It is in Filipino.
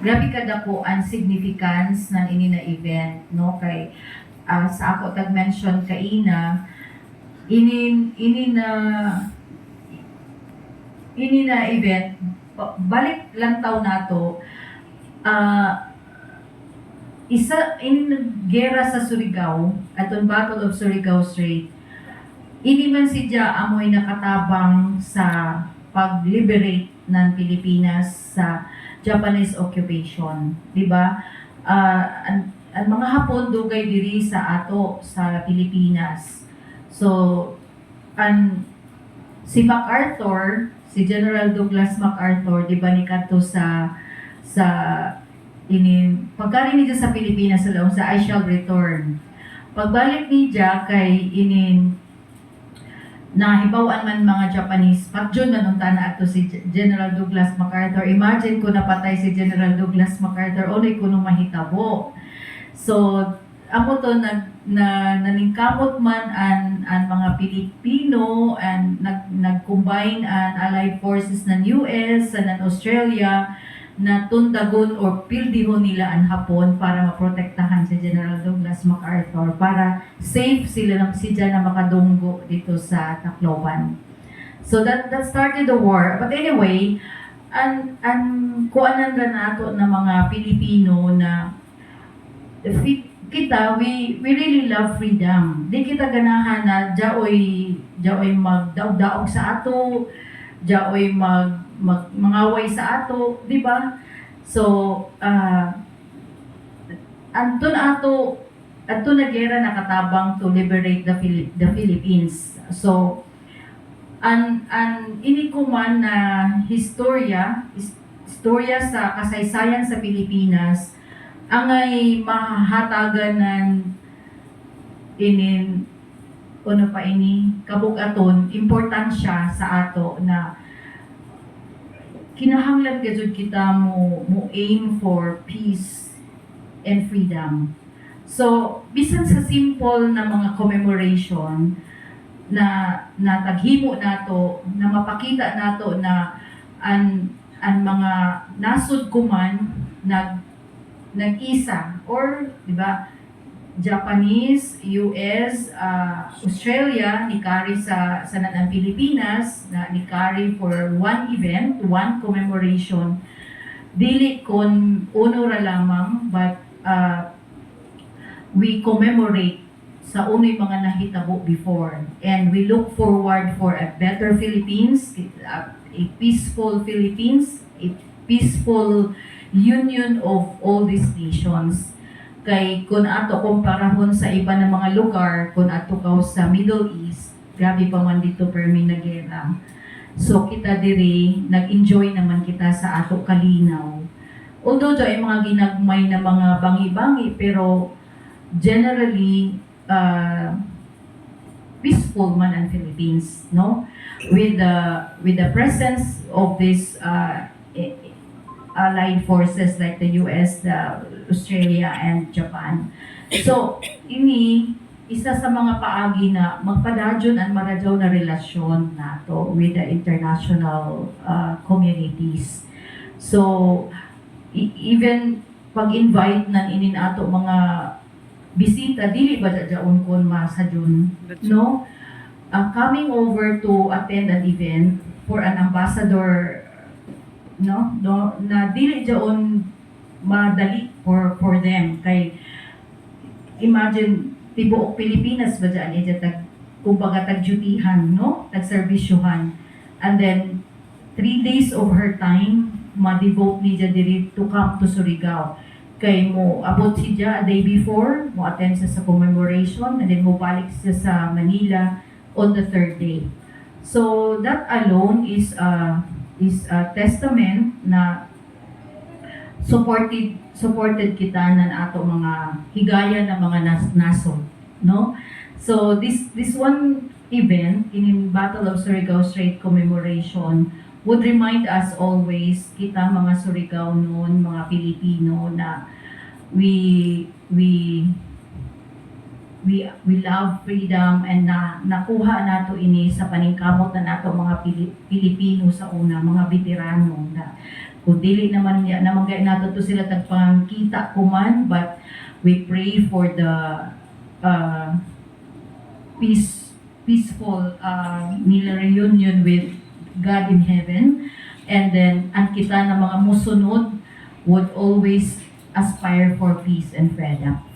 grabe ka dako ang significance ng ini na event no? Kay ah, sa ako tag mention kaina ini ini na ini na event ba- balik lang taw nato ah isa ini gera sa Surigao aton Battle of Surigao Strait ini man si Dia amoy nakatabang sa pag-liberate ng Pilipinas sa Japanese occupation, di ba? Ah, ang, ang mga Hapon dugay diri sa ato sa Pilipinas. So, an si MacArthur, si General Douglas MacArthur, di ba ni kadto sa sa ini pagkarinig sa Pilipinas sa laong sa I shall return. Pagbalik niya kay inin na hibawan man mga Japanese, patjun man unta na ato si General Douglas MacArthur. Imagine ko napatay si General Douglas MacArthur, unay ko nung mahitabo. So, amo to nag na naningkamot man an an mga Pilipino and nag nag-combine an allied forces ng US and ng Australia na tundagon or pildihon nila ang Hapon para maprotektahan si General Douglas MacArthur para safe sila lang siya na makadunggo dito sa Tacloban. So that that started the war. But anyway, an an kuanan ra nato na mga Pilipino na kita we we really love freedom. Di kita ganahan na jaoy jaoy magdaog-daog sa ato, jaoy mag, mag mangaway sa ato, di ba? So, ah anton ato ato na gera nakatabang to liberate the Philip the Philippines. So, an an ini ko man na historya is- istorya sa kasaysayan sa Pilipinas angay mahatagan ng inin ano pa ini kabugaton importansya sa ato na kinahanglan gajud kita mo mo aim for peace and freedom. So, bisan sa simple na mga commemoration na na taghimo nato na mapakita nato na an an mga nasud kuman nag nag-isa or di ba Japanese, US, uh, Australia ni carry sa sa ng Pilipinas na ni carry for one event, one commemoration. Dili kon uno ra lamang but uh, we commemorate sa unoy mga nahitabo before. And we look forward for a better Philippines, a, a peaceful Philippines, a peaceful union of all these nations. Kay kun ato komparahon sa iba ng mga lugar kun ato ka sa Middle East grabe pa man dito permi na gera so kita diri nag-enjoy naman kita sa ato kalinaw. Although do ay mga ginagmay na mga bangi-bangi pero generally uh, peaceful man ang Philippines no with the with the presence of this uh, i- allied forces like the US, the Australia, and Japan. So, ini isa sa mga paagi na magpadadyon ang maradyaw na relasyon nato with the international uh, communities. So, e- even pag-invite nan inin ato mga bisita, dili ba dadyaon kon masadyon, no? Uh, coming over to attend an event for an ambassador no? No na dili jaon madali for for them. Kay imagine tibuok Pilipinas ba dyan eh, tag kumbaga tagjutihan no? Tag serbisyuhan and then three days of her time ma-devote niya diri to come to Surigao kay mo abot siya a day before mo attend siya sa commemoration and then mo balik siya sa Manila on the third day. So that alone is uh, is a testament na supported supported kita ng ato mga higaya na mga nas nasod no? So this this one event in Battle of Surigao Strait commemoration would remind us always kita mga Surigao noon mga Pilipino na we we we we love freedom and na nakuha nato ini sa paningkamot na nato mga Pili- Pilipino sa una mga veterano na. Kung dili naman niya naman gay nato to sila tagpangkita kuman but we pray for the uh, peace peaceful uh, reunion with God in heaven. And then ang kita na mga musunod would always aspire for peace and freedom